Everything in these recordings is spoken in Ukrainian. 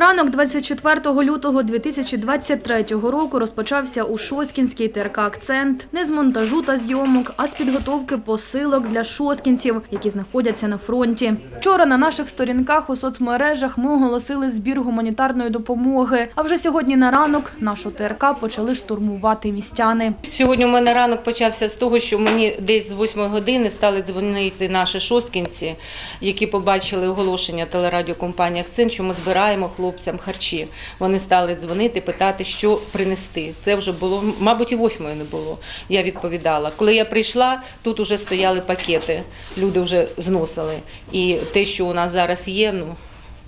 Ранок 24 лютого 2023 року розпочався у Шоскінській ТРК «Акцент» не з монтажу та зйомок, а з підготовки посилок для шоскінців, які знаходяться на фронті. Вчора на наших сторінках у соцмережах ми оголосили збір гуманітарної допомоги. А вже сьогодні на ранок нашу ТРК почали штурмувати містяни. Сьогодні у мене ранок почався з того, що мені десь з 8 години стали дзвонити наші шосткінці, які побачили оголошення телерадіокомпанії Акцент, що ми збираємо хлопцям харчі. Вони стали дзвонити, питати, що принести. Це вже було, мабуть, і восьмої не було. Я відповідала. Коли я прийшла, тут вже стояли пакети, люди вже зносили. І те, що у нас зараз є, ну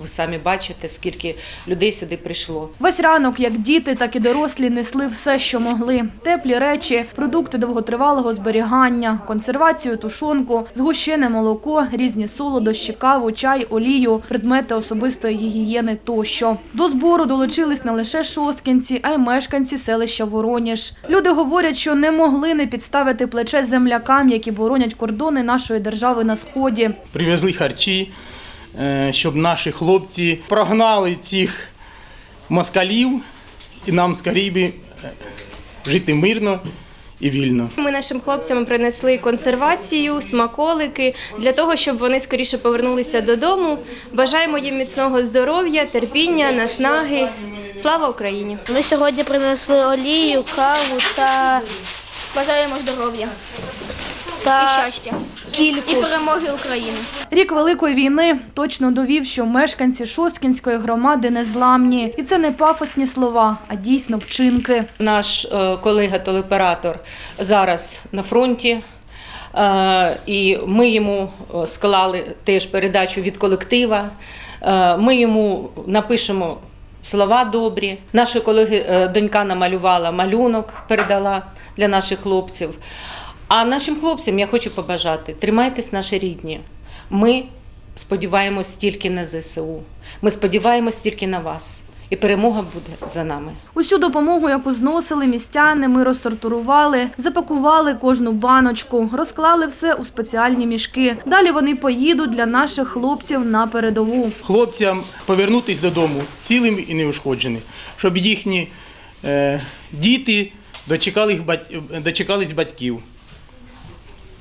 ви самі бачите, скільки людей сюди прийшло. Весь ранок, як діти, так і дорослі несли все, що могли: теплі речі, продукти довготривалого зберігання, консервацію, тушонку, згущене молоко, різні солодощі, каву, чай, олію, предмети особистої гігієни тощо. До збору долучились не лише шосткінці, а й мешканці селища Вороніж. Люди говорять, що не могли не підставити плече землякам, які боронять кордони нашої держави на сході. привезли харчі, щоб наші хлопці прогнали цих москалів і нам з Карібі е, жити мирно і вільно. Ми нашим хлопцям принесли консервацію, смаколики для того, щоб вони скоріше повернулися додому. Бажаємо їм міцного здоров'я, терпіння, наснаги. Слава Україні! Ми сьогодні принесли олію, каву та, Бажаємо здоров'я і та щастя. І перемоги України. Рік Великої війни точно довів, що мешканці Шосткінської громади незламні. І це не пафосні слова, а дійсно вчинки. Наш е, колега телеоператор зараз на фронті. е, І ми йому е, склали теж передачу від колектива. Ми йому напишемо слова добрі. Наші колеги донька намалювала малюнок, передала для наших хлопців. А нашим хлопцям я хочу побажати: тримайтесь, наші рідні. Ми сподіваємось тільки на ЗСУ. Ми сподіваємось тільки на вас. І перемога буде за нами. Усю допомогу, яку зносили містяни, ми розсортурували, запакували кожну баночку, розклали все у спеціальні мішки. Далі вони поїдуть для наших хлопців на передову. Хлопцям повернутися додому цілим і неушкодженим, щоб їхні е, діти дочекали їх бать- дочекались батьків.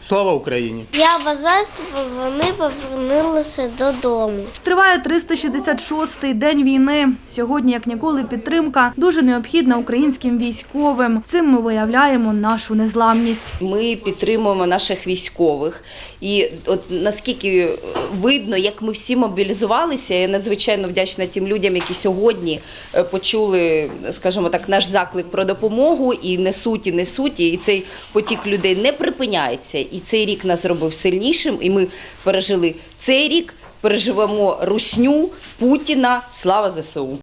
Слава Україні! Я бажаю, щоб вони повернулися додому. Триває 366-й день війни. Сьогодні, як ніколи, підтримка дуже необхідна українським військовим. Цим ми виявляємо нашу незламність. Ми підтримуємо наших військових. І от наскільки видно, як ми всі мобілізувалися, я надзвичайно вдячна тим людям, які сьогодні е, почули, скажімо так, наш заклик про допомогу і несуть, і несуть. І цей потік людей не припиняється. І цей рік нас зробив сильнішим. І ми пережили цей рік, переживемо русню Путіна. Слава ЗСУ!